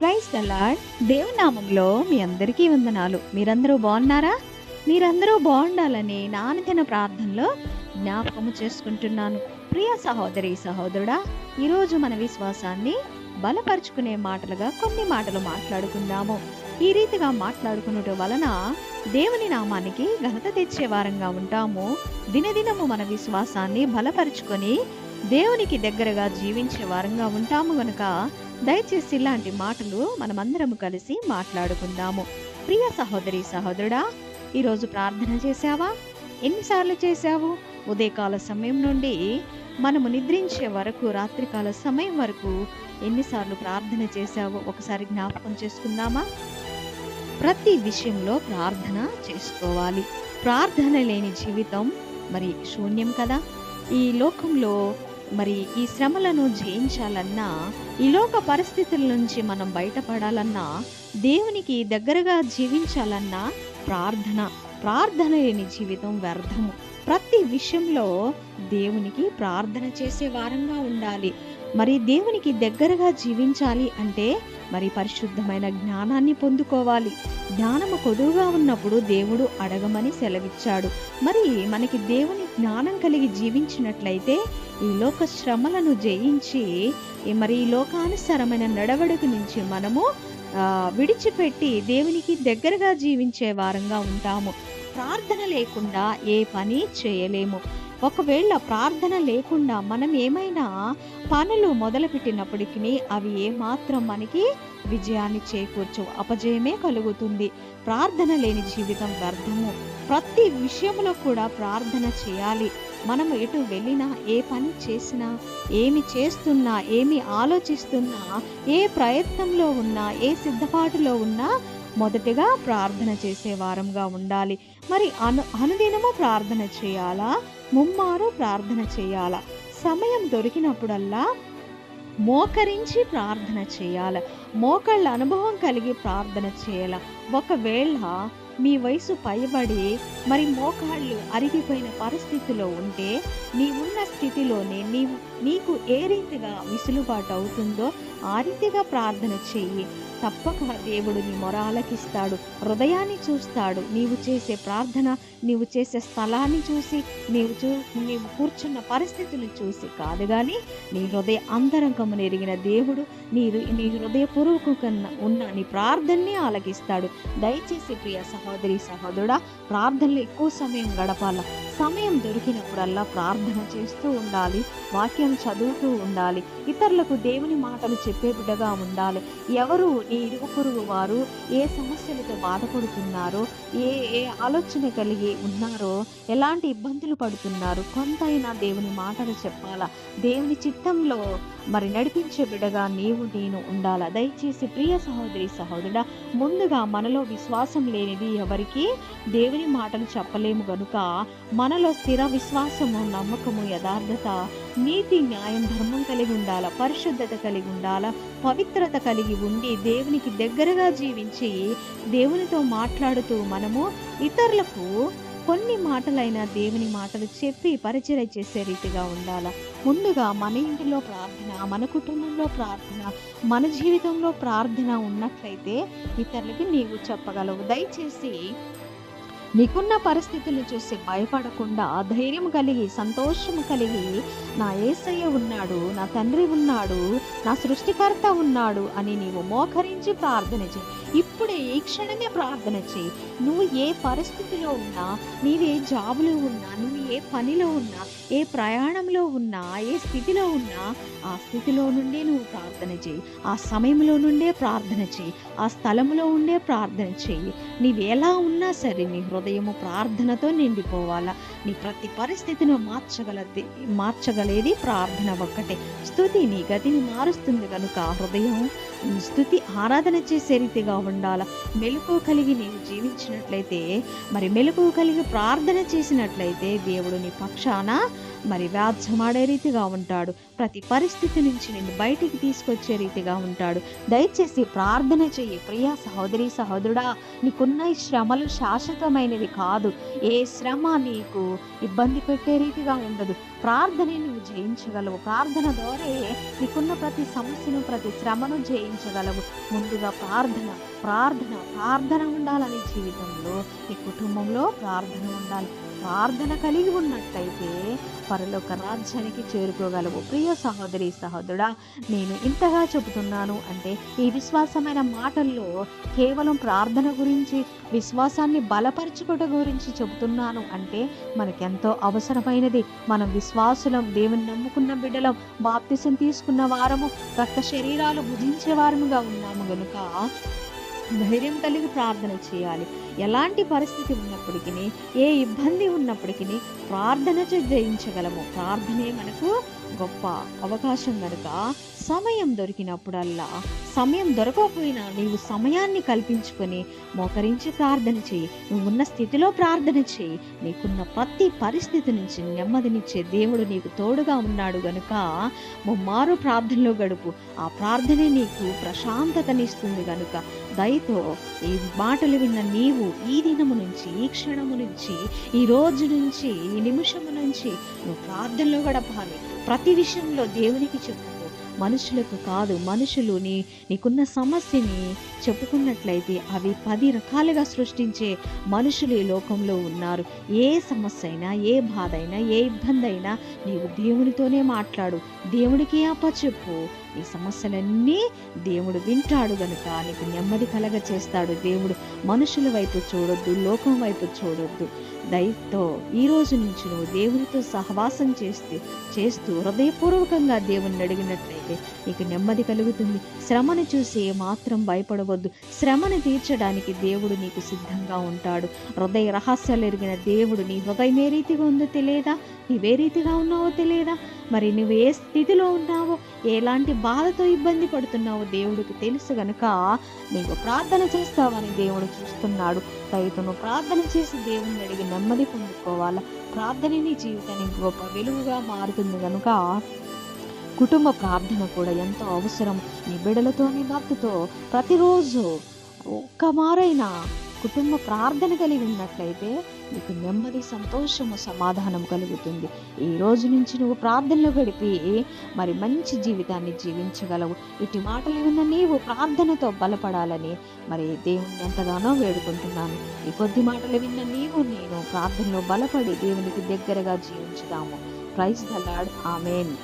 Praise the Lord దేవునామంలో మీ అందరికీ వందనాలు. మీరందరూ బాగున్నారా? మీరందరూ బాగుండాలని నానదిన ప్రార్థనలో జ్ఞాపకము చేసుకుంటున్నాను. ప్రియ సహోదరి సహోదరుడా ఈరోజు మన విశ్వాసాన్ని బలపరుచుకునే మాటలుగా కొన్ని మాటలు మాట్లాడుకుందాము. ఈ రీతిగా మాట్లాడుకున్నట వలన దేవుని నామానికి ఘనత తెచ్చే వారంగా ఉంటాము. దినదినము మన విశ్వాసాన్ని బలపరుచుకొని దేవునికి దగ్గరగా జీవించే వారంగా ఉంటాము గనుక దయచేసి ఇలాంటి మాటలు మనమందరము కలిసి మాట్లాడుకుందాము. ప్రియ సహోదరి సహోదరుడా ఈరోజు ప్రార్థన చేశావా? ఎన్నిసార్లు చేశావు? ఉదయకాల సమయం నుండి మనము నిద్రించే వరకు రాత్రికాల సమయం వరకు ఎన్నిసార్లు ప్రార్థన చేశావో? ఒకసారి జ్ఞాపకం చేసుకుందామా? ప్రతి విషయంలో ప్రార్థన చేసుకోవాలి. ప్రార్థన లేని జీవితం మరి శూన్యం కదా? ఈ లోకంలో మరి ఈ శ్రమలను జయించాలన్నా ఈ లోక పరిస్థితుల నుంచి మనం బయటపడాలన్నా దేవునికి దగ్గరగా జీవించాలన్నా ప్రార్థన ప్రార్థన లేని జీవితం వ్యర్థము. ప్రతి విషయంలో దేవునికి ప్రార్థన చేసే వారంగా ఉండాలి. మరి దేవునికి దగ్గరగా జీవించాలి అంటే మరి పరిశుద్ధమైన జ్ఞానాన్ని పొందుకోవాలి. జ్ఞానము కొదువుగా ఉన్నప్పుడు దేవుడు అడగమని సెలవిచ్చాడు. మరి మనకి దేవుని జ్ఞానం కలిగి జీవించినట్లయితే ఈ లోక శ్రమలను జయించి మరి ఈ లోకానుసరమైన నడవడిక నుంచి మనము విడిచిపెట్టి దేవునికి దగ్గరగా జీవించే వారంగా ఉంటాము. ప్రార్థన లేకుండా ఏ పని చేయలేము. ఒకవేళ ప్రార్థన లేకుండా మనం ఏమైనా పనులు మొదలుపెట్టినప్పటికీ అవి ఏమాత్రం మనకి విజయాన్ని చేకూర్చవు అపజయమే కలుగుతుంది. ప్రార్థన లేని జీవితం వ్యర్థము. ప్రతి విషయంలో కూడా ప్రార్థన చేయాలి. మనం ఎటు వెళ్ళినా ఏ పని చేసినా ఏమి చేస్తున్నా ఏమి ఆలోచిస్తున్నా ఏ ప్రయత్నంలో ఉన్నా ఏ సిద్ధపాటులో ఉన్నా మొదటిగా ప్రార్థన చేసే వారంగా ఉండాలి. మరి అను అనుదినము ప్రార్థన చేయాలా? ముమ్మారు ప్రార్థన చేయాలా? సమయం దొరికినప్పుడల్లా మోకరించి ప్రార్థన చేయాలి. మోకళ్ళ అనుభవం కలిగి ప్రార్థన చేయాలి. ఒకవేళ మీ వయసు పైబడి మరి మోకాళ్ళు అరిగిపోయిన పరిస్థితిలో ఉంటే నీవున్న స్థితిలోనే నీ నీకు ఏ రీతిగా విసులుబాటు అవుతుందో ఆ రీతిగా ప్రార్థన చెయ్యి. తప్పక దేవుడు నీ మొరాలకిస్తాడు హృదయాన్ని చూస్తాడు. నీవు చేసే ప్రార్థన నీవు చేసే స్థలాన్ని చూసి నీవు చూ నీవు కూర్చున్న పరిస్థితులు చూసి కాదు కానీ నీ హృదయ అంతరంగమును ఎరిగిన దేవుడు నీ నీ హృదయపూర్వకంగా ఉన్న నీ ప్రార్థనని ఆలకిస్తాడు. దయచేసి ప్రియ సహోదరి సహోదరుడా ప్రార్థనలు ఎక్కువ సమయం గడపాల సమయం దొరికినప్పుడల్లా ప్రార్థన చేస్తూ ఉండాలి వాక్యం చదువుతూ ఉండాలి ఇతరులకు దేవుని మాటలు చెప్పే బిడ్డగా ఉండాలి. ఎవరు నీ ఇరుగు పొరుగు వారు ఏ సమస్యలతో బాధపడుతున్నారో ఏ ఏ ఆలోచన కలిగి ఉన్నారో ఎలాంటి ఇబ్బందులు పడుతున్నారు కొంతైనా దేవుని మాటలు చెప్పాలా? దేవుని చిత్తంలో మరి నడిపించే బిడగా నీవు నేను ఉండాలా? దయచేసి ప్రియ సహోదరి సహోదరుడా ముందుగా మనలో విశ్వాసం లేనిది ఎవరికి దేవుని మాటలు చెప్పలేము గనుక మనలో స్థిర విశ్వాసము నమ్మకము యథార్థత నీతి న్యాయం ధర్మం కలిగి ఉండాల? పరిశుద్ధత కలిగి ఉండాల? పవిత్రత కలిగి ఉండి దేవునికి దగ్గరగా జీవించి దేవునితో మాట్లాడుతూ మనము ఇతరులకు కొన్ని మాటలైన దేవుని మాటలు చెప్పి పరిచయం చేసే రీతిగా ఉండాలి? ముందుగా మన ఇంటిలో ప్రార్థన మన కుటుంబంలో ప్రార్థన మన జీవితంలో ప్రార్థన ఉన్నట్లయితే ఇతరులకి నీవు చెప్పగలవు. దయచేసి నీకున్న పరిస్థితులను చూసి భయపడకుండా ధైర్యం కలిగి సంతోషం కలిగి నా ఏసయ్య ఉన్నాడు నా తండ్రి ఉన్నాడు నా సృష్టికర్త ఉన్నాడు అని నీవు మోకరించి ప్రార్థన చేయి. ఇప్పుడే ఈ క్షణమే ప్రార్థన చేయి. నువ్వు ఏ పరిస్థితిలో ఉన్నా నీవే జాబులో ఉన్నా నువ్వు ఏ పనిలో ఉన్నా ఏ ప్రయాణంలో ఉన్నా ఏ స్థితిలో ఉన్నా ఆ స్థితిలో నుండే నువ్వు ప్రార్థన చేయి. ఆ సమయంలో నుండే ప్రార్థన చేయి. ఆ స్థలంలో ఉండే ప్రార్థన చేయి. నీవెలా ఎలా ఉన్నా సరే నీ హృదయము ప్రార్థనతో నిండిపోవాలా? నీ ప్రతి పరిస్థితిని మార్చగల మార్చగలేది ప్రార్థన ఒక్కటే. స్థుతి నీ గతిని మారుస్తుంది కనుక హృదయం స్థుతి ఆరాధన చేసే రీతిగా ఉండాల? మెలకు కలిగి నీవు జీవించినట్లయితే మరి మెలకు కలిగి ప్రార్థన చేసినట్లయితే దేవుడు నీ పక్షాన మరి వ్యాధ్యమాడే రీతిగా ఉంటాడు. ప్రతి పరిస్థితి నుంచి నిన్ను బయటికి తీసుకొచ్చే రీతిగా ఉంటాడు. దయచేసి ప్రార్థన చెయ్యి. ప్రియా సహోదరి సహోదరుడా నీకున్న ఈ శ్రమలు శాశ్వతమైనవి కాదు. ఏ శ్రమ నీకు ఇబ్బంది పెట్టే రీతిగా ఉండదు. ప్రార్థనే నువ్వు జయించగలవు. ప్రార్థన ద్వారా నీకున్న ప్రతి సమస్యను ప్రతి శ్రమను జయించగలవు. ముందుగా ప్రార్థన ప్రార్థన ప్రార్థన ఉండాలని జీవితంలో నీ కుటుంబంలో ప్రార్థన ఉండాలి. ప్రార్థన కలిగి ఉన్నట్లయితే పరలోక రాజ్యానికి చేరుకోగలవు. ప్రియ సహోదరి సహోదరుడా నేను ఇంతగా చెబుతున్నాను అంటే ఈ విశ్వాసమైన మాటల్లో కేవలం ప్రార్థన గురించి విశ్వాసాన్ని బలపరచుకోట గురించి చెబుతున్నాను అంటే మనకెంతో అవసరమైనది. మనం విశ్వాసులం దేవుని నమ్ముకున్న బిడ్డలం బాప్తిసం తీసుకున్న వారము రక్త శరీరాలు భుజించే వారముగా ఉన్నాము గనుక ధైర్యం కలిగి ప్రార్థన చేయాలి. ఎలాంటి పరిస్థితి ఉన్నప్పటికీ ఏ ఇబ్బంది ఉన్నప్పటికీ ప్రార్థన చే జయించగలము. ప్రార్థనే మనకు గొప్ప అవకాశం కనుక సమయం దొరికినప్పుడల్లా సమయం దొరకకపోయినా నీవు సమయాన్ని కల్పించుకొని మోకరించి ప్రార్థన చేయి. నువ్వు ఉన్న స్థితిలో ప్రార్థన చేయి. నీకున్న ప్రతి పరిస్థితి నుంచి నెమ్మదినిచ్చే దేవుడు నీకు తోడుగా ఉన్నాడు గనుక ముమ్మారు ప్రార్థనలో గడుపు. ఆ ప్రార్థనే నీకు ప్రశాంతతనిస్తుంది గనుక దయతో ఈ మాటలు విన్న నీవు ఈ దినము నుంచి ఈ క్షణము నుంచి ఈ రోజు నుంచి ఈ నిమిషము నుంచి నువ్వు ప్రార్థనలో గడపాలి. ప్రతి విషయంలో దేవునికి చెప్పు. మనుషులకు కాదు మనుషులు నీ నీకున్న సమస్యని చెప్పుకున్నట్లయితే అవి పది రకాలుగా సృష్టించే మనుషులు ఈ లోకంలో ఉన్నారు. ఏ సమస్య అయినా ఏ బాధ అయినా ఏ ఇబ్బంది అయినా నీవు దేవునితోనే మాట్లాడు. దేవుడికి అప్పచెప్పు. ఈ సమస్యలన్నీ దేవుడు వింటాడు గనుక నీకు నెమ్మది కలగ చేస్తాడు దేవుడు. మనుషుల వైపు చూడొద్దు లోకం వైపు చూడొద్దు. దయతో ఈ రోజు నుంచి నువ్వు దేవునితో సహవాసం చేస్తే చేస్తూ హృదయపూర్వకంగా దేవుణ్ణి అడిగినట్లయితే నీకు నెమ్మది కలుగుతుంది. శ్రమను చూసి ఏమాత్రం భయపడవద్దు. శ్రమను తీర్చడానికి దేవుడు నీకు సిద్ధంగా ఉంటాడు. హృదయ రహస్యాలు ఎరిగిన దేవుడు నీ హృదయం ఏ రీతిగా ఉందో తెలియదా? నీవే రీతిగా ఉన్నావో తెలియదా? మరి నువ్వు ఏ స్థితిలో ఉన్నావో ఎలాంటి బాధతో ఇబ్బంది పడుతున్నావో దేవుడికి తెలుసు గనుక నీకు ప్రార్థన చేస్తావని దేవుడు చూస్తున్నాడు. రైతును ప్రార్థన చేసి దేవుని అడిగి నెమ్మది పొందుకోవాలా? ప్రార్థన నీ జీవితానికి గొప్ప వెలుగుగా మారుతుంది కనుక కుటుంబ ప్రార్థన కూడా ఎంతో అవసరం. నీ బిడలతో నీ భక్తితో ప్రతిరోజు ఒక్క మారైనా కుటుంబ ప్రార్థన కలిగి ఉన్నట్లయితే నీకు నెమ్మది సంతోషము సమాధానం కలుగుతుంది. ఈ రోజు నుంచి నువ్వు ప్రార్థనలో గడిపి మరి మంచి జీవితాన్ని జీవించగలవు. ఇటు మాటలు విన్న నీవు ప్రార్థనతో బలపడాలని మరి దేవుణ్ణి ఎంతగానో వేడుకుంటున్నాను. ఈ కొద్ది మాటలు విన్న నీవు నేను ప్రార్థనలో బలపడి దేవునికి దగ్గరగా జీవించుదాము. Praise the amen